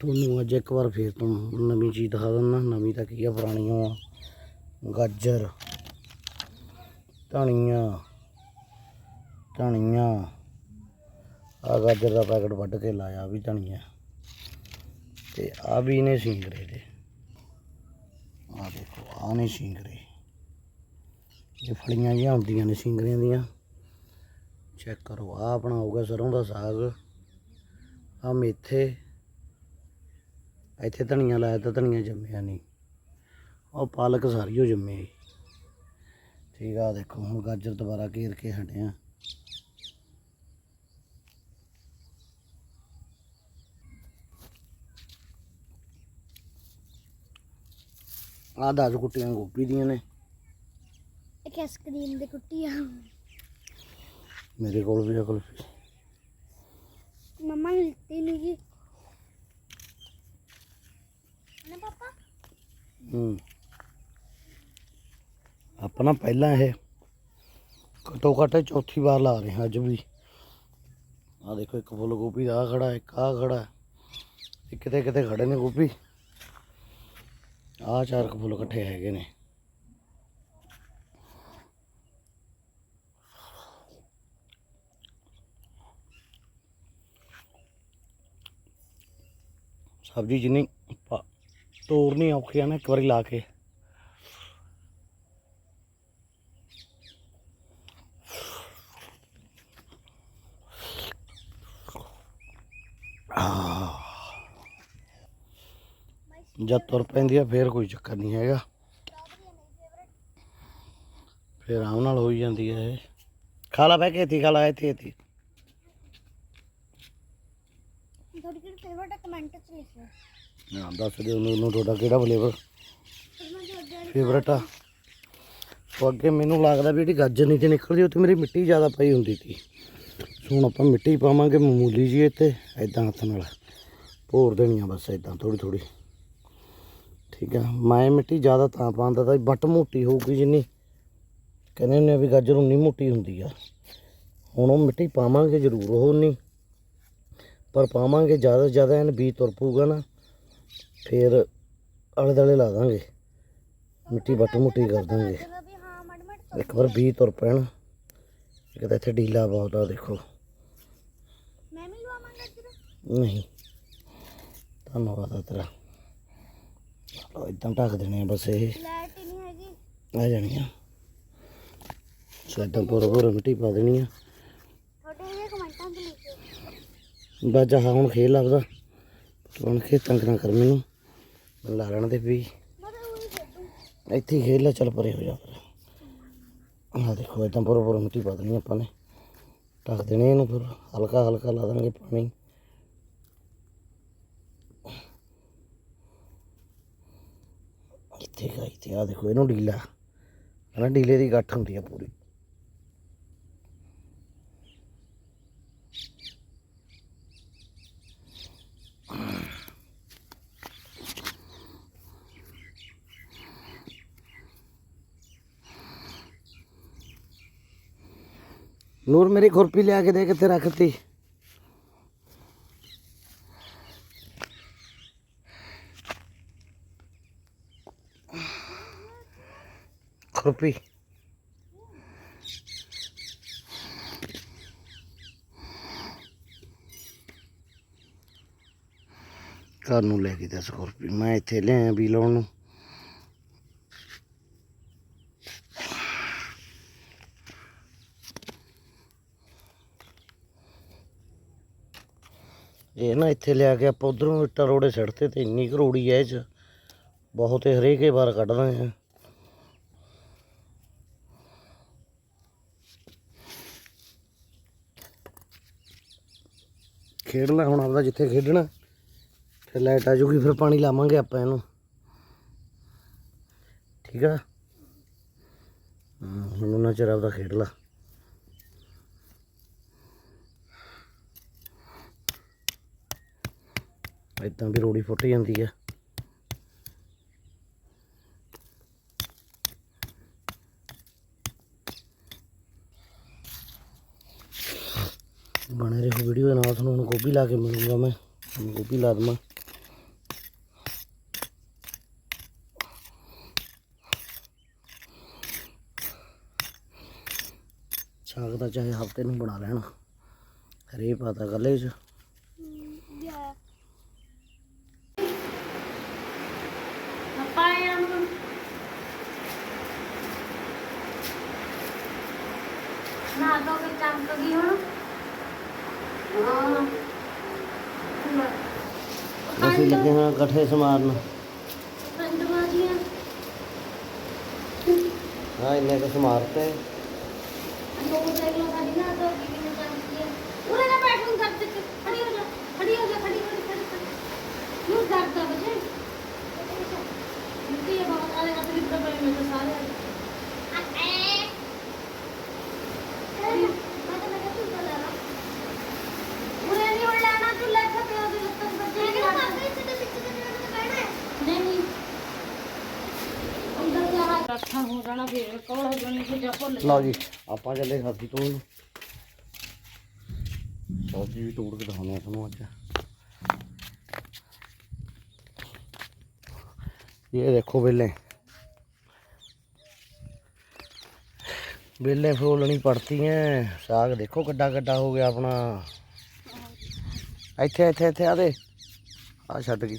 ਤੁਹਾਨੂੰ ਅੱਜ ਇੱਕ ਵਾਰ ਫੇਰ ਤੋਂ ਨਵੀਂ ਚੀਜ਼ ਦਿਖਾ ਦਿੰਦਾ। ਨਵੀਂ ਤਾਂ ਕੀ ਆ, ਪੁਰਾਣੀਆਂ ਆ। ਗਾਜਰ, ਧਨੀਆ ਧਨੀਆ। ਆ ਗਾਜਰ ਦਾ ਪੈਕਟ ਵੱਢ ਕੇ ਲਾਇਆ ਵੀ ਧਨੀਆ। ਤੇ ਆ ਵੀ ਨੇ ਸਿੰਗਰੇ ਦੇ। ਆ ਦੇਖੋ ਆ ਨੇ ਸਿੰਗਰੇ। ਇਹ ਫਲੀਆਂ ਜਿਹੀਆਂ ਹੁੰਦੀਆਂ ਨੇ ਸਿੰਗਰਿਆਂ ਦੀਆਂ। ਚੈੱਕ ਕਰੋ ਆ ਆਪਣਾ ਹੋਊਗਾ ਸਰੋਂ ਦਾ ਸਾਗ। ਆ ਮੇਥੇ। ਇੱਥੇ ਧਨੀਆ ਲਾਇਆ ਤਾਂ ਧਨੀਆ ਜੰਮਿਆ ਨਹੀਂ। ਉਹ ਪਾਲਕ ਸਾਰੀ ਹੋ ਜੰਮੀ ਠੀਕ ਆ ਦੇਖੋ ਹੁਣ ਗਾਜਰ ਦੁਬਾਰਾ ਘੇਰ ਕੇ ਹਟੇ ਆ ਆ 10 ਕੁੱਟੀਆਂ ਗੋਭੀ ਦੀਆਂ ਨੇ। ਇੱਕ ਆਈਸਕ੍ਰੀਮ ਦੀ ਕੁੱਟੀ ਆ ਮੇਰੇ ਕੋਲ ਵੀ ਆ ਕੁਲਫੀ। ਮੰਮਾ ਨੇ ਦਿੱਤੀ ਨਹੀਂ ਜੀ ਨਾ ਪਾਪਾ? ਹੂੰ। ਆਪਣਾ ਪਹਿਲਾਂ ਇਹ ਘੱਟੋ ਘੱਟ ਚੌਥੀ ਵਾਰ ਲਾ ਰਹੇ ਹਾਂ ਅੱਜ ਵੀ। ਆ ਦੇਖੋ, ਇੱਕ ਫੁੱਲ ਗੋਭੀ ਦਾ ਖੜਾ, ਇੱਕ ਆ ਖੜਾ। ਇੱਕ ਕਿਤੇ ਕਿਤੇ ਖੜੇ ਨੇ ਗੋਭੀ। ਆ ਚਾਰ ਕੁ ਫੁੱਲ ਇਕੱਠੇ ਹੈਗੇ ਨੇ। ਸਬਜ਼ੀ ਜਿੰਨੀ ਤੋੜਨੀ ਔਖੀ ਆ ਨਾ ਇੱਕ ਵਾਰੀ ਲਾ ਕੇ। ਜਦ ਤੁਰ ਪੈਂਦੀ ਆ, ਫੇਰ ਕੋਈ ਚੱਕਰ ਨਹੀਂ ਹੈਗਾ। ਫੇਰ ਆਰਾਮ ਨਾਲ ਹੋਈ ਜਾਂਦੀ ਹੈ ਇਹ। ਖਾ ਲਾ ਬਹਿ ਕੇ, ਇੱਥੇ ਖਾ ਲਾ, ਇੱਥੇ ਇੱਥੇ ਤੁਹਾਡੀ ਕਿਹੜੀ ਫੇਵਰਟ ਕਮੈਂਟ ਚ ਲਿਖਿਓ ਹਾਂ, ਦੱਸ ਦਿਓ ਮੈਨੂੰ ਤੁਹਾਡਾ ਕਿਹੜਾ ਫਲੇਵਰ ਫਿਰ ਫੇਵਰਟ ਆ। ਸੋ ਅੱਗੇ ਮੈਨੂੰ ਲੱਗਦਾ ਵੀ ਜਿਹੜੀ ਗਾਜਰ ਨੀਚੇ ਨਿਕਲਦੀ ਉਹ ਉੱਥੇ ਮੇਰੀ ਮਿੱਟੀ ਜ਼ਿਆਦਾ ਪਈ ਹੁੰਦੀ ਸੀ। ਹੁਣ ਆਪਾਂ ਮਿੱਟੀ ਪਾਵਾਂਗੇ ਮਾਮੂਲੀ ਜੀ ਇੱਥੇ ਐਦਾਂ ਹੱਥ ਨਾਲ। ਭੋਰ ਦੇਣੀ ਆ ਬਸ ਐਦਾਂ ਥੋੜੀ ਥੋੜੀ ਠੀਕ ਆ। ਮੈਂ ਮਿੱਟੀ ਜ਼ਿਆਦਾ ਤਾਂ ਪਾਉਂਦਾ ਤਾਂ ਬੱਟ ਮੋਟੀ ਹੋਊਗੀ ਜਿੰਨੀ। ਕਹਿੰਦੇ ਹੁੰਦੇ ਵੀ ਗਾਜਰ ਉਨੀ ਮੋਟੀ ਹੁੰਦੀ ਆ। ਹੁਣ ਉਹ ਮਿੱਟੀ ਪਾਵਾਂਗੇ ਜ਼ਰੂਰ, ਉਹ ਉਨੀ। ਪਰ ਪਾਵਾਂਗੇ, ਜ਼ਿਆਦਾ ਤੋਂ ਜ਼ਿਆਦਾ ਐਨ ਬੀਜ ਤੁਰ ਪਊਗਾ ਨਾ। ਫਿਰ ਆਲੇ ਦੁਆਲੇ ਲਾ ਦਾਂਗੇ। ਮਿੱਟੀ ਬੱਟ ਮੁੱਟੀ ਕਰ ਦਾਂਗੇ। ਇੱਕ ਵਾਰ ਬੀਜ ਤੁਰ ਪੈਣ। ਇੱਕ ਤਾਂ ਇੱਥੇ ਢੀਲਾ ਬਹੁਤ ਆ ਦੇਖੋ। ਮੈਂ ਵੀ ਲਵਾਵਾਂਗਾ ਇੱਧਰ ਨਹੀਂ। ਧੰਨਵਾਦ ਆ ਤੇਰਾ। ਚਲੋ ਇਦਾਂ ਢੱਕ ਦੇਣੇ ਆ ਬਸ ਇਹ। ਲਾਈਟ ਹੀ ਨਹੀਂ ਹੈਗੀ। ਆ ਜਾਣੀ ਆ। ਸਾਡਾ ਪੂਰਾ ਪੂਰਾ ਮਿੱਟੀ ਪਾ ਦੇਣੀ ਆ। ਤੁਹਾਡੇ ਇਹ ਕਮੈਂਟਾਂ ਚ ਲਿਖਿਓ ਬਸ ਜਾ ਹੁਣ ਖੇਲ ਲੱਭਦਾ ਹੁਣ ਖੇਤ ਨਾ ਕਰ ਮੈਨੂੰ। ਮੈਨੂੰ ਲਾ ਲੈਣ ਦੇ ਵੀ। ਮੈਂ ਤਾਂ ਉਹੀ ਖੇਡੂ ਇੱਥੇ ਹੀ ਖੇਲ ਲੈ, ਚੱਲ ਪਰੇ ਹੋ ਜਾ। ਫਿਰ ਆਹ ਦੇਖੋ ਇਦਾਂ ਪੂਰਾ ਪੂਰਾ ਮਿੱਟੀ ਪਾ ਦੇਣੀ ਆਪਾਂ ਨੇ। ਢੱਕ ਦੇਣੇ ਇਹਨੂੰ ਫਿਰ, ਹਲਕਾ ਹਲਕਾ ਲਾ ਦਾਂਗੇ ਪਾਣੀ ਇੱਥੇ ਗਾ ਇੱਥੇ ਆ ਦੇਖੋ ਇਹਨੂੰ ਢੀਲਾ ਹਨਾ ਢੀਲੇ ਦੀ ਗੱਠ ਹੁੰਦੀ ਆ ਪੂਰੀ ਨੂਰ ਮੇਰੀ ਖੁਰਪੀ ਲਿਆ ਕੇ ਦੇ ਕਿੱਥੇ ਰੱਖਤੀ? ਖੁਰਪੀ। ਘਰ ਨੂੰ ਲੈ ਕੇ ਦੱਸ ਖੁਰਪੀ। ਮੈਂ ਇੱਥੇ ਲਿਆਇਆ ਵੀ ਲਾਉਣ ਨੂੰ। ਇਹ ਨਾ ਇੱਥੇ ਲਿਆ ਕੇ ਆਪਾਂ ਉਧਰੋਂ ਇੱਟਾਂ ਰੋੜੇ ਸਿੱਟਤੇ ਤੇ ਇੰਨੀ ਕਰੋੜੀ ਐ ਇਹ ਚ। ਬਹੁਤ ਹੀ ਹਰੇਕੇ ਵਾਰ ਕੱਢਦਾ ਆ। ਖੇਡ ਲੈ ਹੁਣ ਆਪਦਾ ਜਿੱਥੇ ਖੇਡਣਾ, ਫਿਰ ਲਾਈਟ ਆ ਜੂਗੀ, ਫਿਰ ਪਾਣੀ ਲਾਵਾਂਗੇ ਆਪਾਂ ਇਹਨੂੰ। ਠੀਕ ਆ? ਹੁਣ ਉਹਨਾਂ ਚਿਰ ਆਪਦਾ ਖੇਡ ਲਾ। ਇਦਾਂ ਵੀ ਰੋੜੀ ਫੁੱਟ ਜਾਂਦੀ ਹੈ ਬਣੇ ਰਹੇ ਵੀਡੀਓ ਦੇ ਨਾਲ, ਤੁਹਾਨੂੰ ਹੁਣ ਗੋਭੀ ਲਾ ਕੇ ਮਿਲੂੰਗਾ ਮੈਂ। ਗੋਭੀ ਲਾ ਦਵਾਂ। ਸਾਗ ਦਾ ਚਾਹੇ ਹਫ਼ਤੇ ਨੂੰ ਬਣਾ ਲੈਣਾ। ਹਰੇ ਪਤਾ ਗੱਲੇ 'ਚ। ਨਾ ਦੋ ਕੇ ਚਮਕ ਗਈ ਹੁਣ ਹਾਂ ਅਸੀਂ ਲੱਗੇ ਹਾਂ ਇਕੱਠੇ ਸਮਾਰਨ ਪਿੰਡ ਵਾਲੀਆਂ ਹਾਂ ਇੰਨੇ ਕੁ ਸਮਾਰਤੇ ਲੋਕ ਦੇਖ ਲੋ ਸਾਡੀ ਨਾ ਦੋ ਕੀ ਕਿੰਨੇ ਚਮਕੀ ਹੈ ਉਰੇ ਨਾ ਬੈਠ ਹੁਣ ਕਰ ਤੇ ਖੜੀ ਹੋ ਜਾ ਖੜੀ ਹੋ ਜਾ ਖੜੀ ਖੜੀ ਖੜੀ ਖੜੀ ਨੂੰ ਦਰਦ ਆ ਬਜੇ ਮਿੱਟੀ ਹੈ ਬਹੁਤ ਆਲੇ ਹੱਥ ਵੀ ਪ੍ਰੋਬਲਮ ਹੈ ਤਾਂ ਸਾਰੇ ਮੈਂ ਤਾਂ ਮੈਂ ਕਿਹਾ ਤੂੰ ਲੈਣਾ ਉਰੇ ਨਹੀਂ ਹੁਣ ਲੈਣਾ ਤੂੰ ਲੈ ਕੇ ਪਿਓ ਦੀ ਲੱਤਾਂ ਬੱਜੇ ਮੈਂ ਕਿਹਾ ਮਾਪੇ ਇੱਥੇ ਤੇ ਵਿੱਚ ਤੇ ਜਿਹੜਾ ਤੇ ਬੈਠਣਾ ਹੋ ਜਾਣਾ ਫਿਰ ਕੋਲ ਹੋ ਜਾਣੀ ਫਿਰ ਜਾ ਭੁੱਲ ਲਓ ਜੀ, ਆਪਾਂ ਚੱਲੇ ਸਬਜ਼ੀ ਤੋੜਨ। ਸਬਜ਼ੀ ਵੀ ਤੋੜ ਕੇ ਦਿਖਾਉਂਦੇ ਆ ਤੁਹਾਨੂੰ ਅੱਜ। ਇਹ ਦੇਖੋ ਵੇਲੇ ਵੇਲੇ ਫੋਲਣੀ ਪੜਤੀ ਹੈ ਸਾਗ ਦੇਖੋ ਕਿੱਡਾ ਕਿੱਡਾ ਹੋ ਗਿਆ ਆਪਣਾ। ਇੱਥੇ ਇੱਥੇ ਇੱਥੇ ਆ ਦੇ। ਆ ਛੱਡ ਗਈ।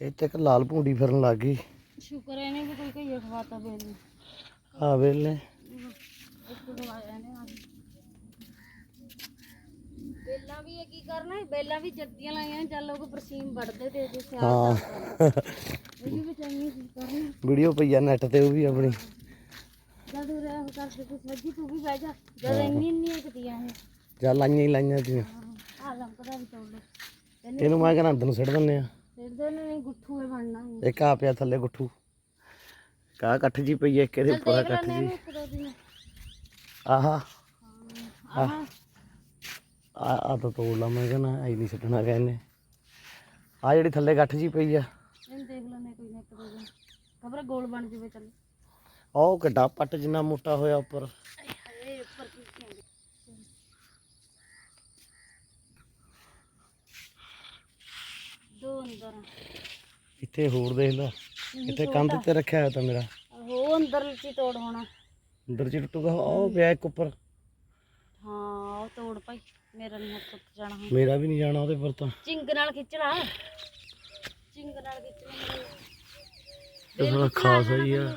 ਇੱਥੇ ਇੱਕ ਲਾਲ ਭੁੰਡੀ ਫਿਰਨ ਲੱਗ ਗਈ। ਸ਼ੁਕਰ ਇਹਨੇ ਵੀ ਕੋਈ ਕਈ ਖਵਾਤਾ ਬੇਲ ਆ ਵੇਲੇ। ਬੇਲਾਂ ਵੀ ਇਹ ਕੀ ਕਰਨਾ ਬੇਲਾਂ ਵੀ ਜੱਦੀਆਂ ਲਾਈਆਂ ਚੱਲ ਲੋਕ ਪਰਸੀਮ ਵੜਦੇ ਤੇ ਤੇ ਸਿਆਲ ਹਾਂ। ਇਹ ਵੀ ਬਚਾਈਆਂ ਕੀ ਕਰਨਾ। ਵੀਡੀਓ ਪਈ ਆ ਨੈਟ ਤੇ ਉਹ ਵੀ ਆਪਣੀ। ਜਦ ਉਹ ਕਰਦੇ ਤੇ ਸੱਜੀ ਤੂੰ ਵੀ ਬਹਿ ਜਾ। ਜਦ ਇੰਨੀ ਇੰਨੀਆਂ ਕਤੀਆਂ ਇਹ। ਜਾਂ ਲਾਈਆਂ ਹੀ ਲਾਈਆਂ ਤੀਆਂ। ਆ ਲੰਕਦਾ ਵੀ ਤੋੜ ਲੈ ਇਹਨੂੰ ਮੈਂ ਕਹਿੰਦਾ ਅੰਦਰ ਨੂੰ ਸਿੱਟ ਦਿੰਨੇ ਆ। ਫਿਰ ਦੇ ਨੇ ਗੁੱਠੂ ਇਹ ਬਣਨਾ ਨਹੀਂ ਇੱਕ ਆ ਪਿਆ ਥੱਲੇ ਗੁੱਠੂ। ਕਾ ਕੱਠ ਜੀ ਪਈ ਇੱਕ ਇਹਦੇ ਉੱਪਰ ਆ ਦੇਖ ਕੱਠ ਲੈਣੇ ਜੀ ਇੱਕ ਦੋ ਦਿਨ। ਆਹਾ। ਆਹ। ਆ ਆ ਤਾਂ ਤੋੜ ਲਾ ਮੈਂ ਕਹਿੰਦਾ ਐ ਨਹੀਂ ਸਿੱਟਣਾ ਕਹਿੰਨੇ ਆ ਜਿਹੜੀ ਥੱਲੇ ਗੱਠ ਜੀ ਪਈ ਆ। ਇਹਨੂੰ ਦੇਖ ਲੈਣੇ ਕੋਈ ਨਾ ਇੱਕ ਦੋ ਖਬਰ ਗੋਲ ਬਣ ਜਵੇ ਚੱਲ ਉਹ ਕਿੱਡਾ ਪੱਟ ਜਿੰਨਾ ਮੋਟਾ ਹੋਇਆ ਉੱਪਰ ਕੀ ਕਹਿੰਦੇ ਦੋ ਅੰਦਰ। ਇੱਥੇ ਹੋਰ ਦੇਖ ਲੈ। ਇੱਥੇ ਕੰਧ ਤੇ ਰੱਖਿਆ ਹੋਇਆ ਤਾਂ ਮੇਰਾ। ਉਹ ਅੰਦਰ ਲਿੱਚੀ ਤੋੜ ਹੋਣਾ। ਅੰਦਰ ਚ ਟੁੱਟੂਗਾ ਉਹ ਪਿਆ ਇੱਕ ਉੱਪਰ। ਹਾਂ ਉਹ ਤੋੜ ਭਾਈ ਮੇਰਾ ਨਹੀਂ ਹੱਥ ਟੁੱਟ ਜਾਣਾ ਮੇਰਾ ਵੀ ਨਹੀਂ ਜਾਣਾ ਉਹਦੇ ਪਰ ਤਾਂ। ਚਿੰਗ ਨਾਲ ਖਿੱਚ ਲਾ। ਚਿੰਗ ਨਾਲ ਖਿੱਚ ਲਾ। ਮੇਰੇ। ਇਹ ਥੋੜਾ ਖਾਸ ਹੀ ਆ।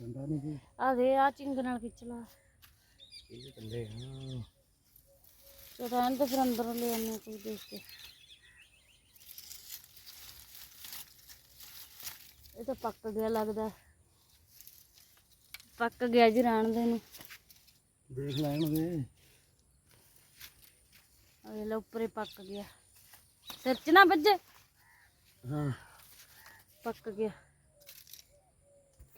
ਡੰਡਾ ਨਹੀਂ ਜੀ। ਆ ਦੇ ਆ ਚਿੰਗ ਨਾਲ ਖਿੱਚ ਲਾ। ਇਹ ਕੰਦੇ ਹਾਂ ਚਟਾਨ ਤੇ ਫਿਰ ਅੰਦਰ ਲੈ ਆਨੇ ਕੋਈ ਦੇਖ ਕੇ। ਇਹ ਤਾਂ ਪੱਕ ਗਿਆ ਲੱਗਦਾ। ਪੱਕ ਗਿਆ ਜੀ ਰਾਣ ਦੇ ਨੂੰ। ਦੇਖ ਲੈਣ ਦੇ। ਇਹ ਲੈ ਉੱਪਰੇ ਪੱਕ ਗਿਆ। ਸਿਰ ਚ ਨਾ ਵੱਜੇ। ਹਾਂ। ਪੱਕ ਗਿਆ।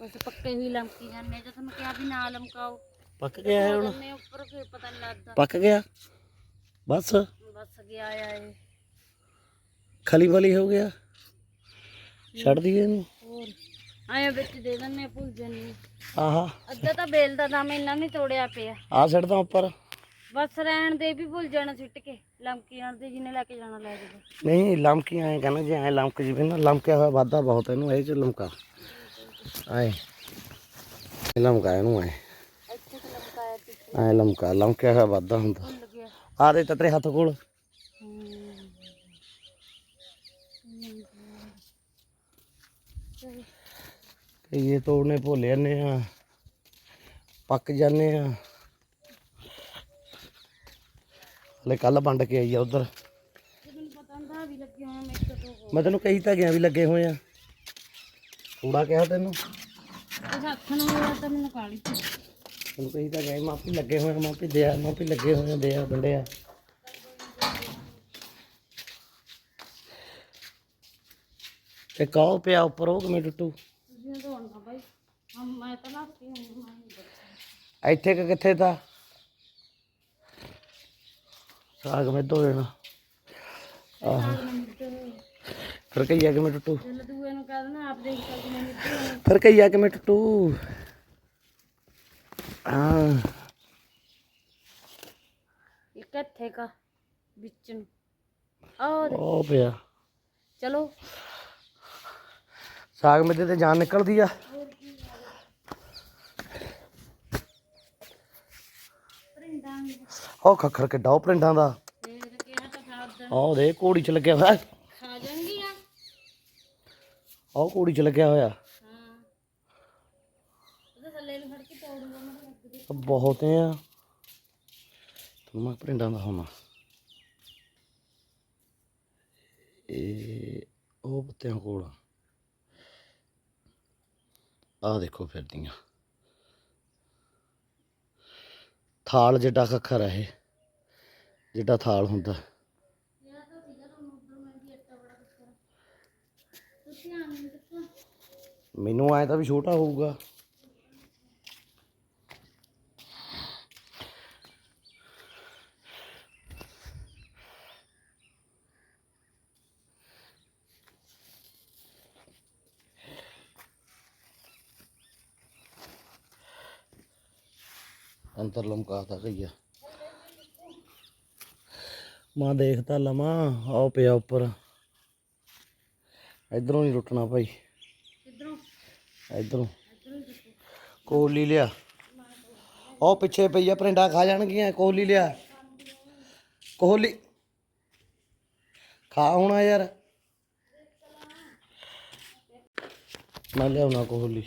ਬਸ ਪੱਕੇ ਹੀ ਲਮਕੀ ਜਾਂਦੇ ਜੇ ਤੁਹਾਨੂੰ ਕਿਹਾ ਵੀ ਨਾ ਲਮਕਾਓ। ਪੱਕ ਗਿਆ ਹੈ ਹੁਣ। ਉੱਪਰ ਫਿਰ ਪਤਾ ਨਹੀਂ ਲੱਗਦਾ। ਪੱਕ ਗਿਆ। ਬਸ। ਬਸ ਗਿਆ ਆ ਇਹ। ਖਲੀ ਵਾਲੀ ਹੋ ਗਿਆ। ਛੱਡ ਦਈਏ ਇਹਨੂੰ। ਹੋਰ ਆਇਆ ਵਿੱਚ ਦੇ ਦਿੰਨੇ ਭੁੱਲ ਜੰਨੀ ਆਹਾ। ਅੱਧਾ ਤਾਂ ਬੇਲ ਦਾ ਦਮ ਇੰਨਾ ਨਹੀਂ ਤੋੜਿਆ ਪਿਆ। ਆ ਛੱਡਦਾ ਉੱਪਰ। ਬਸ ਰਹਿਣ ਦੇ ਵੀ ਭੁੱਲ ਜਾਣਾ ਸਿੱਟ ਕੇ। ਲਮਕੀ ਦੇ ਜਿਹਨੇ ਲੈ ਕੇ ਜਾਣਾ ਲੈ ਜਾਵੇ ਨਹੀਂ ਲਮਕੀ ਐ ਕਹਿੰਦਾ ਜੇ ਐ ਲਮਕ ਜਿਵੇਂ ਨਾ ਲਮਕਿਆ ਹੋਇਆ ਵਾਧਾ ਬਹੁਤ ਇਹਨੂੰ ਇਹ ਚ ਲਮਕਾ। ਆਏ। ਲਮਕਾ ਇਹਨੂੰ ਐ ਇੱਥੇ ਲਮਕਾਇਆ ਐ ਲਮਕਾ ਲਮਕਿਆ ਹੋਇਆ ਵਾਧਾ ਹੁੰਦਾ। ਆ ਦੇ ਤੇਰੇ ਹੱਥ ਕੋਲ। ਕਈਏ ਤੋੜਨੇ ਭੁੱਲ ਜਾਂਦੇ ਆ, ਪੱਕ ਜਾਂਦੇ ਆ। ਹਲੇ ਕੱਲ ਵੰਡ ਕੇ ਆਈ ਆ ਉਧਰ। ਮੈਂ ਤੈਨੂੰ ਕਹੀ ਤਾਂ ਗਿਆ ਵੀ ਲੱਗੇ ਹੋਏ ਆ। ਥੋੜਾ ਕਿਹਾ ਤੈਨੂੰ? ਹੱਥ ਨਾਲ ਤਾਂ ਮੈਨੂੰ ਕਾਲੀ ਤੈਨੂੰ ਕਹੀ ਤਾਂ ਗਿਆ ਮਾਪੀ ਲੱਗੇ ਹੋਏ ਮਾਪੀ ਦੇ ਆ ਮਾਪੀ ਲੱਗੇ ਹੋਏ ਆ ਦੇ ਆ ਬੰਦੇ ਆ। ਤੇ ਕਾਹ ਪਿਆ ਉੱਪਰ ਉਹ ਕਿਵੇਂ ਟੁੱਟੂ? ਤੁਸੀਂ ਤਾਂ ਹੋਣਾ ਬਾਈ। ਹਮ ਮੈਂ ਤਾਂ ਨਾ ਕੀ ਮੈਂ ਨਹੀਂ ਬੱਚਾ ਇੱਥੇ ਕਿ ਕਿੱਥੇ ਤਾਂ? ਸਾਗ ਮੈਂ ਧੋ ਦੇਣਾ। ਆਹ। ਫਿਰ ਕਈਆ ਕਿਵੇਂ ਟੁੱਟੂ? ਫਿਰ ਕਈਆ ਕਿਵੇਂ ਟੁੱਟੂ? ਇੱਕ ਇੱਥੇ ਕਾ ਵਿੱਚ ਨੂੰ? ਆਹ ਦੇ ਉਹ ਪਿਆ। ਚਲੋ। ਸਾਗ ਮਿੱਦੇ ਤੇ ਜਾਨ ਨਿਕਲਦੀ ਆ। ਉਹ ਖੱਖਰ ਕਿੱਡਾ ਉਹ ਪ੍ਰਿੰਡਾਂ ਦਾ। ਕਿਹਾ ਤਾਂ ਖਾਦ ਆਹ ਦੇ ਕੋੜੀ ਚ ਲੱਗਿਆ ਹੋਇਆ। ਖਾ ਜਾਣਗੀਆਂ। ਆਹ ਕੋੜੀ ਚ ਲੱਗਿਆ ਹੋਇਆ ਹਾਂ ਉਹਦੇ ਥੱਲੇ ਨੂੰ ਫੜ ਕੇ ਤੋੜੂਗਾ ਮੈਂ ਲੱਗ ਦੇ ਬਹੁਤ ਆ ਤੁਹਾਨੂੰ ਮੈਂ ਪ੍ਰਿੰਡਾਂ ਦਾ ਹੋਣਾ। ਇਹ ਉਹ ਪੱਤਿਆਂ ਕੋਲ। ਆ ਆਹ ਦੇਖੋ ਫਿਰਦੀਆਂ ਥਾਲ ਜਿੱਡਾ ਖੱਖਰ ਹੈ ਇਹ। ਜਿੱਡਾ ਥਾਲ ਹੁੰਦਾ। ਮੈਨੂੰ ਐ ਤਾਂ ਵੀ ਛੋਟਾ ਹੋਊਗਾ। ਅੰਤਰ ਲਮਕਾਤਾ ਗਈਆ ਮਾਂ ਦੇਖਤਾ ਲਵਾਂ ਆਓ ਪਿਆ ਉੱਪਰ। ਇਧਰੋਂ ਨਹੀਂ ਰੁੱਟਣਾ ਭਾਈ। ਕਿੱਧਰੋਂ? ਇਧਰੋਂ। ਕੋਲੀ ਲਿਆ। ਉਹ ਪਿੱਛੇ ਪਈਆ ਪਰਿੰਡਾ ਖਾ ਜਾਣਗੀਆਂ ਕੋਲੀ ਲਿਆ। ਕੋਲੀ। ਖਾ ਹੋਣਾ ਯਾਰ। ਮੈਂ ਲਿਆਉਣਾ ਕੋਲੀ।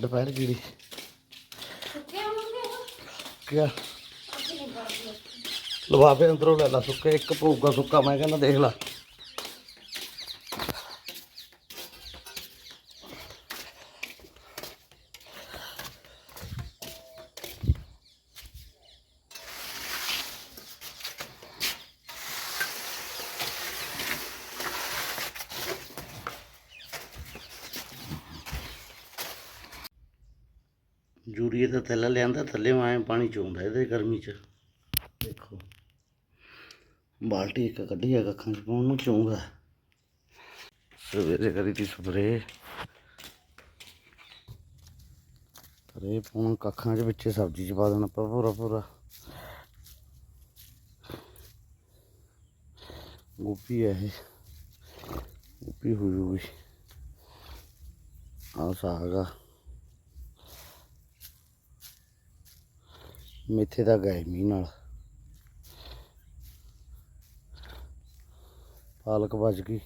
ਦੁਪਹਿਰ ਉਹ ਕਿਆ ਲਵਾਫੇ ਅੰਦਰੋਂ ਲੈ ਲਾ ਸੁੱਕੇ ਇੱਕ ਭੂਗਾ ਸੁੱਕਾ ਮੈਂ ਕਹਿੰਦਾ ਦੇਖ ਲਾ। ਜੂਰੀਏ ਦਾ ਥੈਲਾ ਲਿਆਂਦਾ, ਥੱਲੇ ਆਏ ਪਾਣੀ ਚੋਂਦਾ ਇਹਦੇ ਗਰਮੀ ਚ। ਦੇਖੋ, ਬਾਲਟੀ ਇੱਕ ਕੱਢੀ ਆ ਅੱਖਾਂ ਚ ਪਾਉਣ ਨੂੰ ਚੋਂਦਾ। ਸਵੇਰੇ ਕਰੀ ਤੀ ਸਪਰੇ ਰੇ ਪਾਉਣ ਕੱਖਾਂ ਚ ਵਿੱਚੇ ਸਬਜ਼ੀ ਚ ਪਾ ਦੇਣਾ ਆਪਾਂ ਪੂਰਾ ਪੂਰਾ। ਗੋਪੀ ਹੈ ਇਹ। ਗੋਪੀ ਹੋ ਜੂਗੀ ਆ ਸਾਗ ਆ। ਮੇਥੇ ਦਾ ਗਏ ਮੀਂਹ ਨਾਲ। ਪਾਲਕ ਵੱਜ ਗਈ।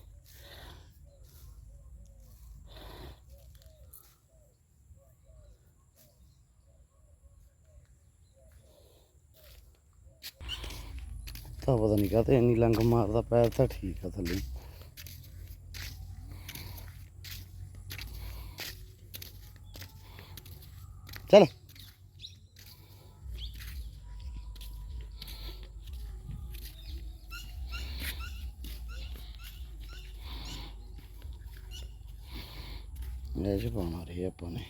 ਤਾਂ ਪਤਾ ਨਹੀਂ ਕਾਤੇ ਇੰਨੀ ਲੰਗ ਮਾਰਦਾ, ਪੈਰ ਤਾਂ ਠੀਕ ਆ ਥੱਲੇ। ਚਲ ਇਹ ਚ ਆਪਾਂ ਨੇ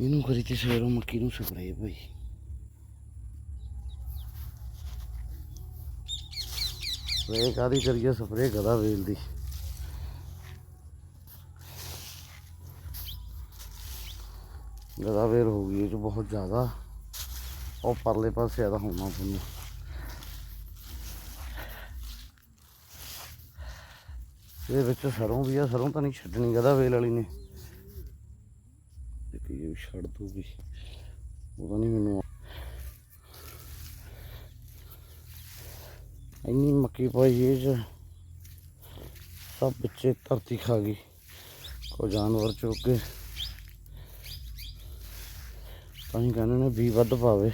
ਇਹਨੂੰ ਕਰੀ ਤੇ ਸਵੇਰੋਂ ਮੱਕੀ ਨੂੰ ਸਪਰੇ ਭਾਈ ਸਪਰੇ ਕਾਦੀ ਕਰੀਏ ਸਪਰੇ ਗਦਾ ਵੇਲ ਦੀ ਗਦਾ ਵੇਲ ਹੋ ਗਈ ਇਹ ਚ ਬਹੁਤ ਜ਼ਿਆਦਾ ਉਹ ਪਰਲੇ ਪਾਸੇ ਆਦਾ ਹੋਣਾ ਤੁਹਾਨੂੰ ਇਹਦੇ ਵਿੱਚ ਸਰੋਂ ਵੀ ਆ, ਸਰੋਂ ਤਾਂ ਨਹੀਂ ਛੱਡਣੀ ਗਦਾ ਵੇਲ ਵਾਲੀ ਨੇ। ਇੱਕ ਇਹ ਛੱਡ ਦੂਗੀ ਉਹਦਾ ਨਹੀਂ ਮੈਨੂੰ ਇੰਨੀ ਮੱਕੀ ਪਾਈ ਇਹ ਚ। ਸਭ ਬੱਚੇ ਧਰਤੀ ਖਾ ਗਈ। ਕੋ ਜਾਨਵਰ ਚੁੱਕ ਕੇ ਤਾਂ ਹੀ ਕਹਿੰਦੇ ਨੇ ਵੀ ਵੱਧ ਪਾਵੇ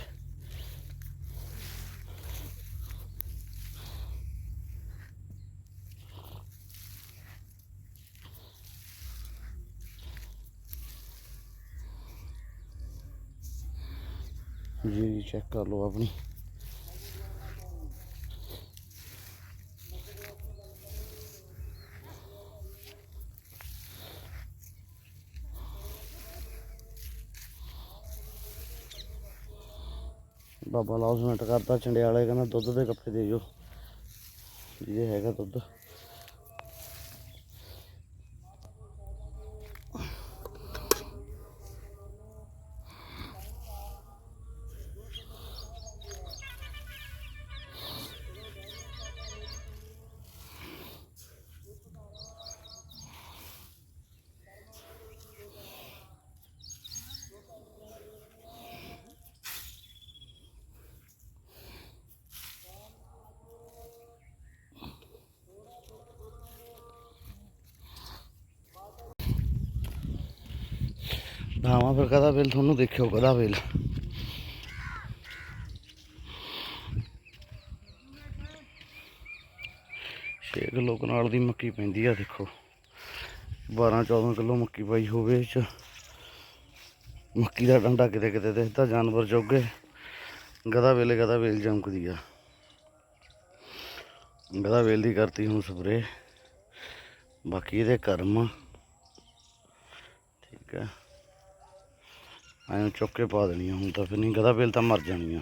ਜੀ ਚੈੱਕ ਕਰ ਲਓ ਆਪਣੀ। ਬਾਬਾ ਲਾਉਸਮੈਂਟ ਕਰਤਾ, ਚੰਡਿਆਲੇ ਕਹਿੰਦਾ ਦੁੱਧ ਦੇ ਕੱਪੜੇ ਦੇ ਜੋ। ਇਹ ਹੈਗਾ ਦੁੱਧ। ਦਿਖਾਵਾਂ ਫਿਰ ਕਦਾ ਵੇਲ, ਤੁਹਾਨੂੰ ਦੇਖਿਓ ਕਦਾ ਵੇਲ। ਛੇ ਕਿਲੋ ਕਨਾਲ ਦੀ ਮੱਕੀ ਪੈਂਦੀ ਆ, ਦੇਖੋ। 12 14 ਕਿਲੋ ਮੱਕੀ ਪਾਈ ਹੋਵੇ ਚ। ਮੱਕੀ ਦਾ ਡੰਡਾ ਕਿਤੇ ਕਿਤੇ ਦਿਖਦਾ ਜਾਨਵਰ ਜੋਗੇ। ਗਦਾ ਵੇਲੇ ਗਦਾ ਵੇਲ ਚਮਕਦੀ ਆ। ਗਦਾ ਵੇਲ ਦੀ ਕਰਤੀ ਹੁਣ ਸਪਰੇ ਬਾਕੀ ਇਹਦੇ ਕਰਮ ਠੀਕ ਆ। ਐਂ ਚੁੱਕ ਕੇ ਪਾ ਦੇਣੀ ਆ ਹੁਣ ਤਾਂ ਫਿਰ ਨਹੀਂ ਗਦਾ ਵੇਲ ਤਾਂ ਮਰ ਜਾਣੀ ਆ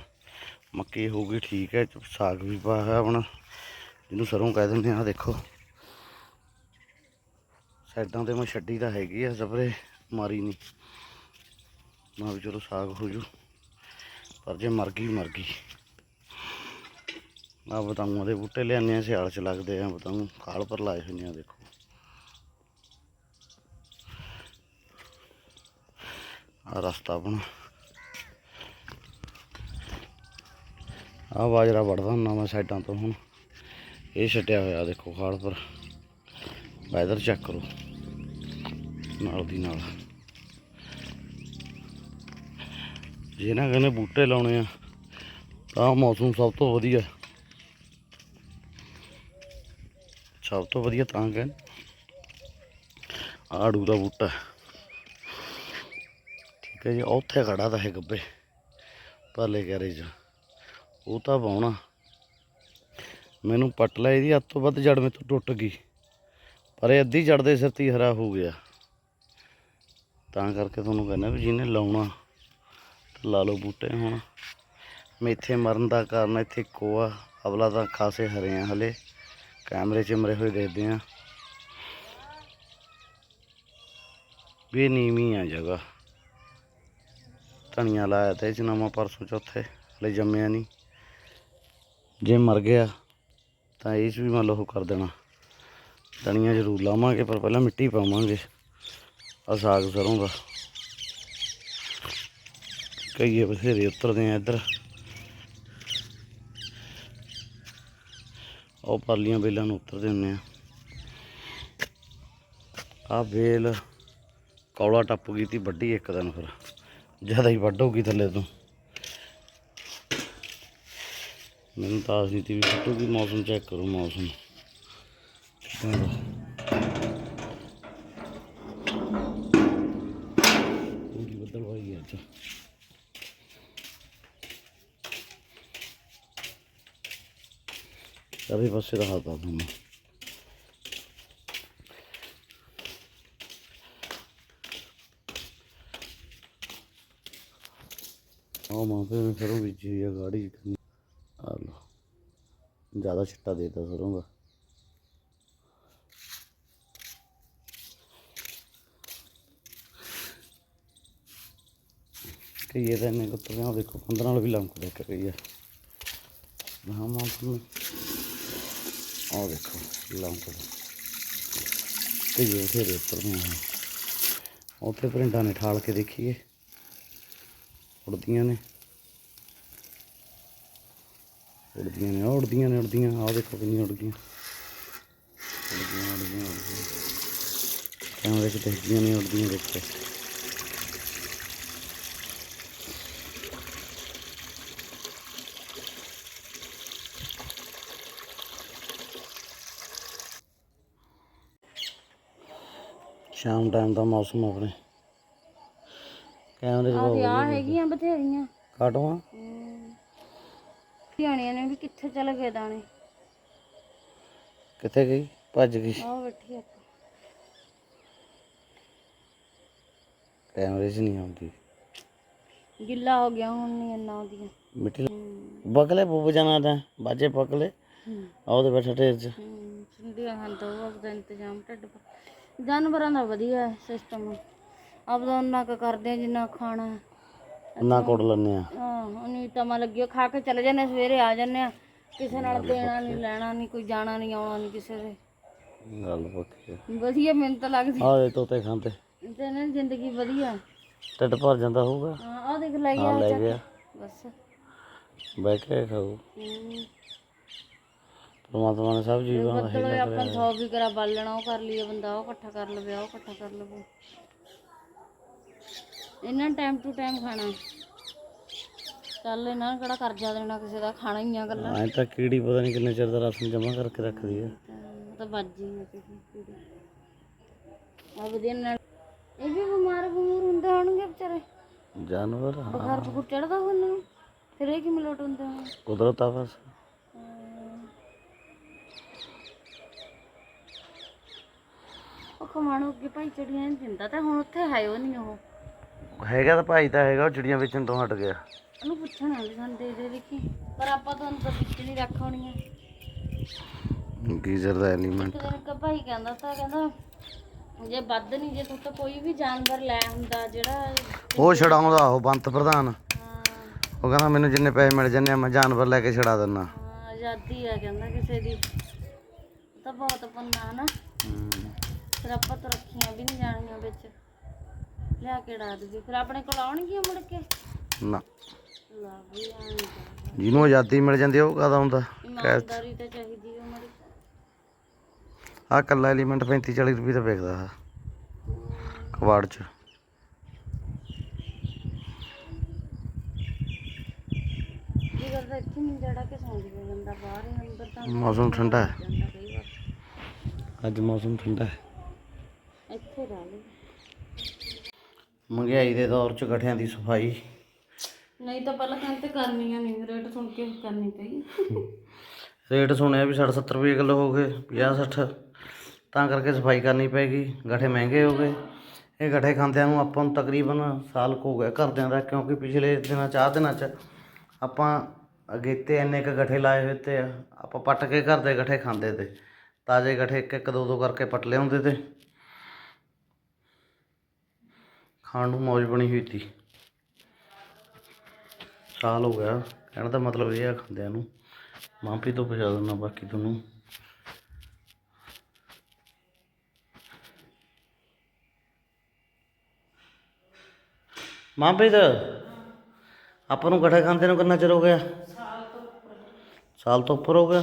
ਮੱਕੀ ਗਈ ਠੀਕ ਹੈ, ਸਾਗ ਵੀ ਪਾਇਆ ਹੋਇਆ ਆਪਣਾ। ਜਿਹਨੂੰ ਸਰੋਂ ਕਹਿ ਦਿੰਦੇ ਆ ਦੇਖੋ। ਸਾਈਡਾਂ ਤੇ ਮੈਂ ਛੱਡੀ ਤਾਂ ਹੈਗੀ ਆ, ਸਪਰੇ, ਮਾਰੀ ਨਹੀਂ। ਮੈਂ ਵੀ ਚਲੋ ਸਾਗ ਹੋ ਜੂ। ਪਰ ਜੇ ਮਰ ਗਈ ਮਰ ਗਈ। ਆ ਬਤਾਊਆਂ ਦੇ ਬੂਟੇ ਲਿਆਨੇ ਆ ਸਿਆਲ ਚ ਲੱਗਦੇ ਆ, ਬਤਾਊ, ਕਾਲ ਪਰ ਲਾਏ ਹੋਏ ਆ, ਦੇਖੋ। ਆ ਰਸਤਾ ਆਪਣਾ। ਆ ਬਾਜਰਾ ਵੜਦਾ ਹੁੰਦਾ ਮੈਂ ਸਾਈਡਾਂ ਤੋਂ ਹੁਣ। ਇਹ ਛੱਡਿਆ ਹੋਇਆ ਦੇਖੋ ਖਾਲ ਪਰ। ਵੈਦਰ ਚੈੱਕ ਕਰੋ। ਨਾਲ ਦੀ ਨਾਲ। ਜੇ ਨਾ ਕਹਿੰਦੇ ਬੂਟੇ ਲਾਉਣੇ ਆ, ਤਾਂ ਮੌਸਮ ਸਭ ਤੋਂ ਵਧੀਆ। ਸਭ ਤੋਂ ਵਧੀਆ ਤਾਂ ਕਹਿੰਦੇ। ਆੜੂ ਦਾ ਬੂਟਾ। ਠੀਕ ਜੀ ਉੱਥੇ ਖੜਾ ਤਾਂ ਹੈ ਗੱਬੇ। ਪਰਲੇ ਗੈਰੇਜ। 'ਚ ਉਹ ਤਾਂ ਬਾਉਣਾ। ਮੈਨੂੰ ਪੱਟ ਲਿਆ ਇਹਦੀ ਹੱਥ ਤੋਂ ਵੱਧ ਜੜ ਮੇ ਤੋਂ ਟੁੱਟ ਗਈ। ਪਰ ਇਹ ਅੱਧੀ ਜੜ ਦੇ ਸਿਰ ਤੇ ਹਰਾ ਹੋ ਗਿਆ। ਤਾਂ ਕਰਕੇ ਤੁਹਾਨੂੰ ਕਹਿੰਦਾ ਵੀ ਜਿਹਨੇ ਲਾਉਣਾ, ਲਾ ਲਓ ਬੂਟੇ ਹੁਣ। ਮੇਥੇ ਮਰਨ ਦਾ ਕਾਰਨ ਇੱਥੇ ਕੋਆ ਅਵਲਾ ਤਾਂ ਖਾਸੇ ਹਰੇ ਆ ਹਲੇ। ਕੈਮਰੇ 'ਚ ਮਰੇ ਹੋਏ ਦੇਖਦੇ ਆ। ਵੀ ਇਹ ਨੀਵੀਂ ਆ ਜਗ੍ਹਾ। ਧਨੀਆ ਲਾਇਆ ਤੇ ਇਹ 'ਚ ਨਵਾਂ ਪਰਸੋਂ ਚੌਥੇ, ਹਲੇ ਜੰਮਿਆ ਨਹੀਂ। ਜੇ ਮਰ ਗਿਆ, ਤਾਂ ਇਹ 'ਚ ਵੀ ਮੰਨ ਲਓ ਕਰ ਦੇਣਾ। ਧਨੀਆ ਜ਼ਰੂਰ ਲਾਵਾਂਗੇ, ਪਰ ਪਹਿਲਾਂ ਮਿੱਟੀ ਪਾਵਾਂਗੇ। ਆ ਸਾਗ ਸਰੋਂ ਦਾ। ਕਈਏ ਬਥੇਰੇ ਉਤਰਦੇ ਆ ਇੱਧਰ। ਉਹ ਪਰਲੀਆਂ ਬੇਲਾਂ ਨੂੰ ਉਤਰਦੇ ਹੁੰਦੇ ਆ। ਆ ਬੇਲ ਕੌਲਾ ਟੱਪ ਗਈ ਤੀ ਵੱਡੀ ਇੱਕ ਦਿਨ ਫਿਰ। ਜ਼ਿਆਦਾ ਹੀ ਵੱਢ ਹੋ ਥੱਲੇ ਤੋਂ। ਮੈਨੂੰ ਤਾਂ ਆਸ ਨਹੀਂ ਤੀ ਵੀ ਫੁੱਟੂਗੀ ਮੌਸਮ ਚੈੱਕ ਕਰੋ ਮੌਸਮ। ਪੂਰੀ ਬੱਦਲ ਹੋਈ ਹੈ ਅੱਜ। ਚਾਰੇ ਪਾਸੇ ਦਾ ਹਾਲ ਤਾਂ ਤੁਹਾਨੂੰ। ਉਹ ਮਾਂ ਪਿਓ ਨੇ ਸਰੋਂ ਬੀਜੀ ਹੋਈ ਆ, ਗਾੜੀ ਆ। ਲੋ ਜ਼ਿਆਦਾ ਛਿੱਟਾ ਦੇਤਾ ਸਰੋਂ ਦਾ। ਕਈਏ ਤਾਂ ਇੰਨੇ ਕੁੱਤਰੇ ਆ ਦੇਖੋ 15 ਨਾਲ ਵੀ ਲੰਕ ਦੇਖ ਗਈ ਆ। ਹਾਂ ਮਾਂ ਆ ਦੇਖੋ ਲੰਕ ਕਈਏ ਬਥੇਰੇ ਉੱਤਰਦੇ ਆ ਉੱਥੇ ਪ੍ਰਿੰਟਾਂ ਨੇ ਠਾਲ ਕੇ ਦੇਖੀਏ। ਉੜਦੀਆਂ ਨੇ। ਉੜਦੀਆਂ ਨੇ ਆਹ ਉੜਦੀਆਂ ਨੇ ਉੜਦੀਆਂ ਆਹ ਦੇਖੋ ਕਿੰਨੀਆਂ ਉੜ ਗਈਆਂ ਉੜਦੀਆਂ ਉੜਦੀਆਂ ਉੜਦੀਆਂ ਕੈਮਰੇ 'ਚ ਦਿਖਦੀਆਂ ਨੇ ਉੜਦੀਆਂ ਦੇਖੋ। ਸ਼ਾਮ ਟਾਈਮ ਦਾ ਮੌਸਮ ਆਪਣੇ ਕੈਮਰੇ 'ਚ ਆ ਤੇ ਆ ਹੈਗੀਆਂ ਬਥੇਰੀਆਂ। ਕਾਟਵਾ? ਧਿਆਣੀਆਂ ਨੇ ਵੀ ਕਿੱਥੇ ਚਲੇ ਗਏ ਦਾਣੇ। ਕਿੱਥੇ ਗਈ? ਭੱਜ ਗਈ। ਆਹ ਬੈਠੀ ਆ ਕੈਮਰੇ 'ਚ ਨਹੀਂ ਆਉਂਦੀ। ਗਿੱਲਾ ਹੋ ਗਿਆ ਹੁਣ ਨਹੀਂ ਇੰਨਾ ਆਉਂਦੀਆਂ। ਮਿੱਟੀ ਬਕਲੇ ਬੁੱਬ ਜਾਣਾ ਤਾਂ ਬਾਜੇ ਪਕਲੇ। ਆ ਉਹਦੇ ਬੈਠਾ ਢੇਰ 'ਚ। ਚੰਡੀਆਂ ਹਨ ਤਾਂ ਉਹ ਆਪਦਾ ਇੰਤਜ਼ਾਮ ਢਿੱਡ ਜਾਨਵਰਾਂ ਦਾ ਵਧੀਆ ਸਿਸਟਮ ਆਪਦਾ ਉਹਨਾਂ ਕੁ ਕਰਦੇ ਆ ਜਿੰਨਾ ਖਾਣਾ ਹੈ। ਨਾ ਲੈਂਦੇ ਆ। ਹਾਂ ਉਹਨੀ ਤਮਾ ਲੱਗਿਓ ਖਾ ਕੇ ਚਲੇ ਜਾਂਦੇ ਸਵੇਰੇ ਆ ਜਾਂਦੇ ਆ ਕਿਸੇ ਨਾਲ ਦੇਣਾ ਨਹੀਂ ਲੈਣਾ ਨਹੀਂ ਕੋਈ ਜਾਣਾ ਨਹੀਂ ਆਉਣਾ ਨਹੀਂ ਕਿਸੇ ਦੇ। ਗੱਲ ਪੱਕੀ ਆ ਵਧੀਆ ਮੈਨੂੰ ਤਾਂ ਲੱਗਦੀ। ਆਹ ਦੇ ਤੋਤੇ ਖਾਂਦੇ। ਤੇ ਨਾ ਜ਼ਿੰਦਗੀ ਵਧੀਆ। ਢਿੱਡ ਭਰ ਜਾਂਦਾ ਹੋਊਗਾ। ਹਾਂ ਆਹ ਦੇਖ ਲੈ ਗਿਆ ਲੈ ਗਿਆ। ਬਸ। ਬਹਿ ਕੇ ਪਰਮਾਤਮਾ ਨੇ ਸਭ ਜੀਵਾਂ ਦਾ ਹੋਏ ਆਪਾਂ ਸੌ ਵੀ ਕਰਾ ਬਾਲਣਾ ਉਹ ਕਰ ਲਈਏ ਬੰਦਾ ਉਹ ਇਕੱਠਾ ਕਰ ਲਵੇ ਉਹ ਇਕੱਠਾ ਕਰ ਲਵੇ। ਇਹਨਾਂ ਟਾਈਮ ਟੂ ਟਾਈਮ ਖਾਣਾ ਚੱਲ ਇਹਨਾਂ ਨੇ ਕਿਹੜਾ ਕਰਜ਼ਾ ਦੇਣਾ ਕਿਸੇ ਦਾ ਖਾਣਾ ਹੀ ਆ ਗੱਲਾਂ ਐਂ ਤਾਂ ਕੀੜੀ ਪਤਾ ਨਹੀਂ ਕਿੰਨੇ ਚਿਰ ਦਾ ਰਾਸ਼ਨ ਜਮਾ ਕਰਕੇ ਰੱਖਦੀ ਹੈ ਉਹ ਤਾਂ ਵੱਜੀ ਹੈ ਤੇ ਆ ਵਧੀਆ ਨਾਲ ਇਹ ਵੀ ਬਿਮਾਰ ਬਮੂਰ ਹੁੰਦੇ ਹੋਣਗੇ ਵਿਚਾਰੇ। ਜਾਨਵਰ ਹਾਂ। ਬੁਖਾਰ ਬੁਖਾਰ ਚੜਦਾ ਉਹਨਾਂ ਨੂੰ। ਫਿਰ ਇਹ ਕਿਵੇਂ ਲੋਟ ਹੁੰਦੇ ਹੋਣ ਕੁਦਰਤ ਆ ਬਸ। ਉਹ ਕਮਾਣੋ ਅੱਗੇ ਭਾਈ ਚੜੀਆਂ ਨਹੀਂ ਦਿੰਦਾ ਤੇ ਹੁਣ ਉੱਥੇ ਹੈ ਉਹ ਨਹੀਂ ਉਹ। ਹੈਗਾ ਤਾਂ ਭਾਈ ਤਾਂ ਹੈਗਾ ਉਹ ਚਿੜੀਆਂ ਵੇਚਣ ਤੋਂ ਹਟ ਗਿਆ। ਉਹਨੂੰ ਪੁੱਛਣਾ ਵੀ ਸਾਨੂੰ ਦੇ ਦੇ ਦੇਖੀ ਪਰ ਆਪਾਂ ਤਾਂ ਅੰਦਰ ਵਿੱਚ ਨਹੀਂ ਰੱਖ ਹੋਣੀਆਂ ਗੀਜ਼ਰ ਦਾ ਐਲੀਮੈਂਟ ਇੱਕ ਦਿਨ ਭਾਈ ਕਹਿੰਦਾ ਤਾਂ ਕਹਿੰਦਾ ਜੇ ਵੱਧ ਨਹੀਂ ਜੇ ਤੁਹਾਡਾ ਕੋਈ ਵੀ ਜਾਨਵਰ ਲੈ ਹੁੰਦਾ ਜਿਹੜਾ ਉਹ ਛਡਾਉਂਦਾ ਉਹ ਬੰਤ ਪ੍ਰਧਾਨ। ਹਾਂ, ਉਹ ਕਹਿੰਦਾ ਮੈਨੂੰ ਜਿੰਨੇ ਪੈਸੇ ਮਿਲ ਜਾਂਦੇ ਆ ਮੈਂ ਜਾਨਵਰ ਲੈ ਕੇ ਛਡਾ ਦਿੰਦਾ ਹਾਂ, ਆਜ਼ਾਦੀ ਆ ਕਹਿੰਦਾ ਕਿਸੇ ਦੀ। ਉਹ ਤਾਂ ਬਹੁਤ ਪੰਨਾ ਹਨਾ ਫਿਰ ਆਪਾਂ ਤਾਂ ਰੱਖੀਆਂ ਵੀ ਨਹੀਂ ਜਾਣੀਆਂ ਵਿੱਚ। ਲਿਆ ਕੇ ਡਾ ਦੇ ਫਿਰ ਆਪਣੇ ਕੋਲ ਆਉਣਗੀਆਂ ਮੁੜ ਕੇ? ਨਾ। ਲਾ ਵੀ ਆਣਗਾ ਜਿਹਨੂੰ ਆਜ਼ਾਦੀ ਮਿਲ ਜਾਂਦੀ ਆ, ਉਹ ਕਾਹਦਾ ਹੁੰਦਾ? ਇਮਾਨਦਾਰੀ ਤਾਂ ਚਾਹੀਦੀ ਹੈ ਮਾੜੀ ਆ ਕੱਲਾ ਐਲੀਮੈਂਟ 35 40 ਰੁਪਏ ਦਾ ਵਿਕਦਾ ਆ। ਕਵਾੜ ਚ। ਇਹ ਕਰਦਾ? ਇੱਥੇ ਨਹੀਂ ਜੜਾ ਕੇ ਸੌਂ ਜਾਵੇ ਬੰਦਾ ਬਾਹਰ ਹੀ ਅੰਦਰ ਤਾਂ ਮੌਸਮ ਠੰਡਾ ਹੈ। ਜਾਂਦਾ ਕਈ ਵਾਰ। ਅੱਜ ਮੌਸਮ ਠੰਡਾ ਹੈ। ਇੱਥੇ ਰਹਿ ਲੈ ਮਹਿੰਗਾਈ ਦੇ ਦੌਰ ਚ ਗੱਠਿਆਂ ਦੀ ਸਫ਼ਾਈ। ਨਹੀਂ ਤਾਂ ਪਹਿਲਾਂ ਕਹਿੰਦੇ ਕਰਨੀਆਂ ਨਹੀਂ ਰੇਟ ਸੁਣ ਕੇ ਕਰਨੀ ਪਈ। ਰੇਟ ਸੁਣਿਆ ਵੀ 60 70 ਰੁਪਏ ਕਿਲੋ ਹੋ ਗਏ 50 60 ਤਾਂ ਕਰਕੇ ਸਫ਼ਾਈ ਕਰਨੀ ਪੈਗੀ ਗੱਠੇ ਮਹਿੰਗੇ ਹੋ ਗਏ। ਇਹ ਗੱਠੇ ਖਾਂਦਿਆਂ ਨੂੰ ਆਪਾਂ ਨੂੰ ਤਕਰੀਬਨ ਸਾਲ ਕੁ ਹੋ ਗਿਆ ਘਰਦਿਆਂ ਦਾ ਕਿਉਂਕਿ ਪਿਛਲੇ ਦਿਨਾਂ ਚਾਰ ਦਿਨਾਂ ਚ ਆਪਾਂ ਅਗੇਤੇ ਇੰਨੇ ਕ ਗੱਠੇ ਲਾਏ ਹੋਏ ਤੇ ਆ। ਆਪਾਂ ਪੱਟ ਕੇ ਘਰ ਦੇ ਗੱਠੇ ਖਾਂਦੇ ਤੇ ਤਾਜ਼ੇ ਗੱਠੇ ਇੱਕ ਇੱਕ ਦੋ ਦੋ ਕਰਕੇ ਪੱਟ ਲਿਆਉਂਦੇ ਤੇ। ਖਾਣ ਨੂੰ ਮੌਜ ਬਣੀ ਹੋਈ ਸੀ। ਸਾਲ ਹੋ ਗਿਆ। ਕਹਿਣ ਦਾ ਮਤਲਬ ਇਹ ਆ ਖਾਂਦਿਆਂ ਨੂੰ ਮਾਂਪੀ ਤੋਂ ਪਹੁੰਚਾ ਦਿੰਦਾ ਬਾਕੀ ਤੁਹਾਨੂੰ। ਮਾਂਪੀ ਦਾ, ਆਪਾਂ ਨੂੰ ਗੱਠੇ ਖਾਂਦੇ ਨੂੰ ਕਿੰਨਾ ਚਿਰ ਹੋ ਗਿਆ? ਸਾਲ ਤੋਂ ਉੱਪਰ ਹੋ ਗਿਆ।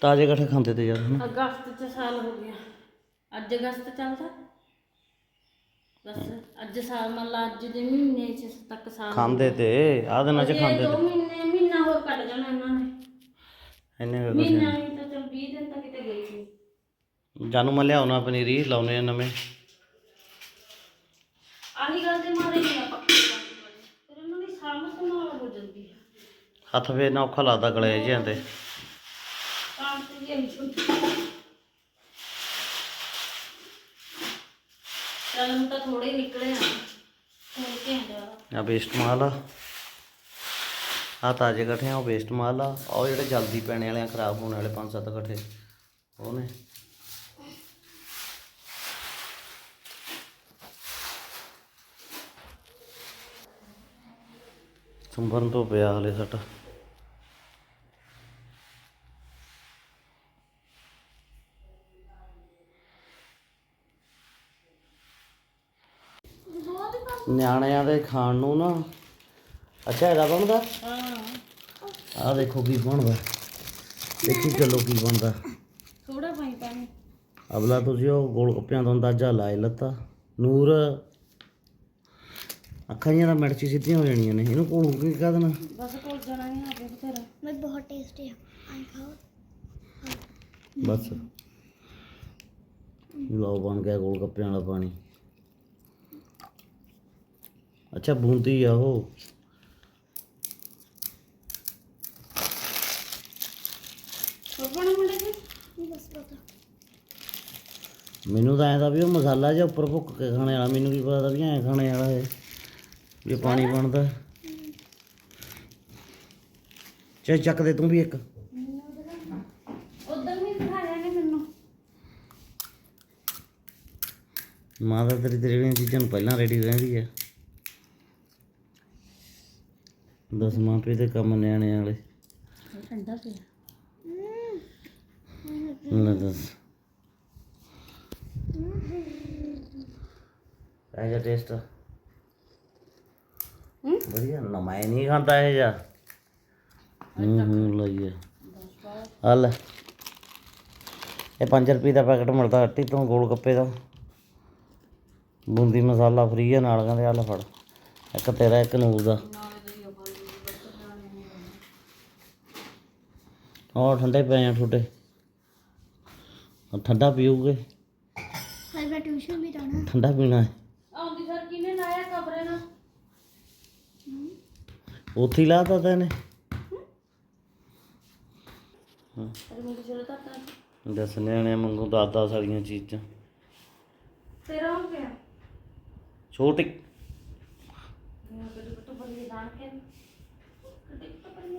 ਤਾਜ਼ੇ ਗੱਠੇ ਖਾਂਦੇ ਤੇ ਯਾਰ ਅਗਸਤ ਚ ਸਾਲ ਹੋ ਗਿਆ। ਅੱਜ ਅਗਸਤ ਚੱਲਦਾ? ਬਸ ਅੱਜ ਸਾਲ ਮੰਨ ਲਾ ਅੱਜ ਦੇ ਮਹੀਨੇ ਚ ਤੱਕ ਸਾਲ ਖਾਂਦੇ ਤੇ ਆਹ ਦਿਨਾਂ ਚ ਖਾਂਦੇ ਦੋ ਮਹੀਨੇ ਮਹੀਨਾ ਹੋਰ ਕੱਢ ਜਾਣਾ ਇਹਨਾਂ ਨੇ। ਇੰਨੇ ਕੁ ਮਹੀਨਾ ਨਹੀਂ ਤਾਂ ਚਲ 20 ਦਿਨ ਤੱਕ ਕਿਤੇ ਗਈ ਸੀ ਗੱਠੇ। ਜਾਨੂੰ ਮੈਂ ਲਿਆਉਣਾ ਪਨੀਰੀ ਲਾਉਣੇ ਆ ਨਵੇਂ। ਆਹੀ ਗੱਲ ਦੇ ਮਾਰੇ ਨਹੀਂ ਆਪਾਂ ਫਿਰ ਇਹਨਾਂ ਦੀ ਸਾਂਭ ਸੰਭਾਲ ਹੋ ਜਾਂਦੀ ਹੈ ਹੱਥ ਫੇਰ ਨਾ ਔਖਾ ਲੱਗਦਾ ਗਲੇ ਜਿਹਾਂ ਤੇ। ਤੇ ਵੀ ਇਹੀ ਛੁੱਟੀ ਚੱਲ ਤਾਂ ਥੋੜੇ ਹੀ ਨਿਕਲੇ ਆ। ਹੋਰ ਕੀ ਹੁੰਦਾ ਆ ਵੇਸਟ ਮਾਲ ਆ। ਆ ਤਾਜ਼ੇ ਇਕੱਠੇ ਆ ਵੇਸਟ ਮਾਲ ਆ। ਉਹ ਜਿਹੜੇ ਜਲਦੀ ਪੈਣੇ ਵਾਲੇ ਆ, ਖਰਾਬ ਹੋਣ ਵਾਲੇ ਪੰਜ ਸੱਤ ਇਕੱਠੇ, ਉਹ ਨੇ। ਸੰਭਰਨ ਤੋਂ ਪਿਆ ਹਲੇ ਸੱਟ। ਨਿਆਣਿਆਂ ਦੇ ਖਾਣ ਨੂੰ ਨਾ। ਅੱਛਾ ਇਹਦਾ ਬਣਦਾ? ਹਾਂ। ਆ ਦੇਖੋ ਕੀ ਬਣਦਾ। ਦੇਖੀ ਚੱਲੋ ਕੀ ਬਣਦਾ। ਥੋੜਾ ਪਾਈ ਪਾਣੀ ਅਬਲਾ ਤੁਸੀਂ ਉਹ ਗੋਲ ਕੱਪਿਆਂ ਦਾ ਅੰਦਾਜ਼ਾ ਲਾ ਹੀ ਲੱਤਾ। ਨੂਰ। ਅੱਖਾਂ ਜਿਹੜਾ ਮੜਚੀ ਸਿੱਧੀਆਂ ਹੋ ਜਾਣੀਆਂ ਨੇ। ਇਹਨੂੰ ਕੋਲ ਹੋ ਕੇ ਦੇਣਾ। ਬਸ ਕੋਲ ਜਾਣਾ ਨਹੀਂ ਆਪੇ ਬਹੁਤ ਟੇਸਟੀ ਆ। ਬਸ। ਲਓ ਬਣ ਗਿਆ ਗੋਲ ਕੱਪਿਆਂ ਵਾਲਾ ਪਾਣੀ। ਅੱਛਾ ਬੂੰਦੀ ਆ ਉਹ। ਮੈਨੂੰ ਤਾਂ ਐਂ ਦਾ ਵੀ ਉਹ ਮਸਾਲਾ ਜਿਹਾ ਉੱਪਰ ਭੁੱਕ ਕੇ ਖਾਣੇ ਵਾਲਾ ਮੈਨੂੰ ਕੀ ਪਤਾ ਵੀ ਐਂ ਖਾਣੇ ਵਾਲਾ ਹੈ ਵੀ ਪਾਣੀ ਬਣਦਾ। ਚੱਲ ਚੱਕ ਦੇ ਤੂੰ ਵੀ ਇੱਕ। ਉਦੋਂ ਵੀ ਖਾਇਆ ਨੇ ਮੈਨੂੰ। ਮਾਂ ਦਾ ਤੇਰੀ ਤੇਰੀ ਚੀਜ਼ਾਂ ਨੂੰ ਪਹਿਲਾਂ ਰੈਡੀ ਰਹਿੰਦੀ ਆ। ਦਸ ਮਾਂ ਪੇ ਦੇ ਕੰਮ ਨਿਆਣੇ ਵਾਲੇ। ਠੰਡਾ ਪਿਆ। ਲੈ ਦੱਸ। ਜਿਹਾ ਟੇਸਟ ਹੂੰ? ਵਧੀਆ ਨਾ ਮੈਂ ਨਹੀਂ ਖਾਂਦਾ ਇਹ ਜਾ ਹੂੰ ਹੂੰ ਲਈਏ ਆ ਲੈ। ਇਹ 5 ਰੁਪਏ ਦਾ ਪੈਕਟ ਮਿਲਦਾ ਹੱਟੀ ਤੋਂ ਗੋਲ ਗੱਪੇ ਦਾ। ਬੂੰਦੀ ਮਸਾਲਾ ਫਰੀ ਆ ਨਾਲ ਕਹਿੰਦੇ ਆ ਲੈ ਫੜ। ਇੱਕ ਤੇਰਾ ਇੱਕ ਨੂਰ ਦਾ। ਉਹ ਠੰਡੇ ਪਏ ਆ ਠੁੱਡੇ ਉਹ ਠੰਡਾ ਪੀਊਗੇ ਹਾਏ ਮੈਂ ਟਿਊਸ਼ਨ ਵੀ ਜਾਣਾ। ਠੰਡਾ ਪੀਣਾ ਹੈ? ਆਉਂਦੀ ਸਰ ਕਿਨੇ ਲਾਇਆ ਕਮਰੇ ਨਾਲ ਉੱਥੇ ਹੀ ਲਾਤਾ ਤੈਨੇ ਅਰੇ ਮੈਨੂੰ ਚਲੋ ਤਾਂ ਦੱਸ ਨਿਆਣੇ ਮੰਗੂ ਦਾਦਾ ਸਾਰੀਆਂ ਚੀਜ਼ਾਂ। ਤੇਰਾ ਹੋ ਗਿਆ ਛੋਟੀ ਮੈਂ ਕਿਹਾ ਤੂੰ ਬੰਦੇ ਜਾਣ ਕੇ ਦੇਖ ਤਾਂ ਪੜੀ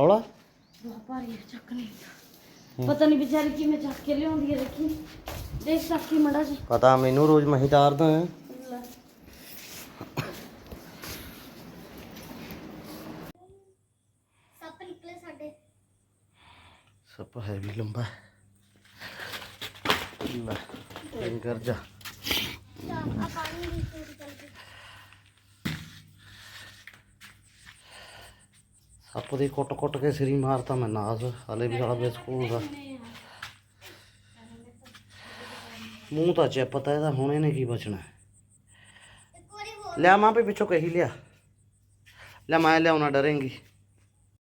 ਔਲਾ? ਬਹੁਤ ਚੱਕ ਨਹੀਂ ਪਤਾ ਨਹੀਂ ਵਿਚਾਰੀ ਕਿਵੇਂ ਚੱਕ ਕੇ ਲਿਆਉਂਦੀ ਹੈ ਦੇਖੀ। ਦੇਖ ਸਾਕੀ ਮੜਾ ਜੀ ਪਤਾ ਮੈਨੂੰ ਰੋਜ਼ ਮਹੀ ਤਾਰਦਾ ਹੈ। ਸੱਪ ਹੈ ਵੀ ਲੰਬਾ। ਲੈ ਕਰ ਜਾ ਸੱਪ ਕੁੱਟ ਕੁੱਟ ਕੇ ਸਿਰੀ ਮਾਰਤਾ ਮੈਂ ਨਾਸ ਹਲੇ ਵੀ ਸਾਲਾ ਬੇ ਸਕੂਲ ਦਾ। ਮੂੰਹ ਤਾਂ ਚਿੱਪ ਪਤਾ ਇਹਦਾ ਹੁਣ ਇਹਨੇ ਕੀ ਬਚਣਾ ਲਿਆ ਮਾਂ ਵੀ ਪਿੱਛੋਂ ਕਹੀ ਲਿਆ। ਲੈ ਮੈਂ ਲਿਆਉਣਾ ਡਰੇਂਗੀ।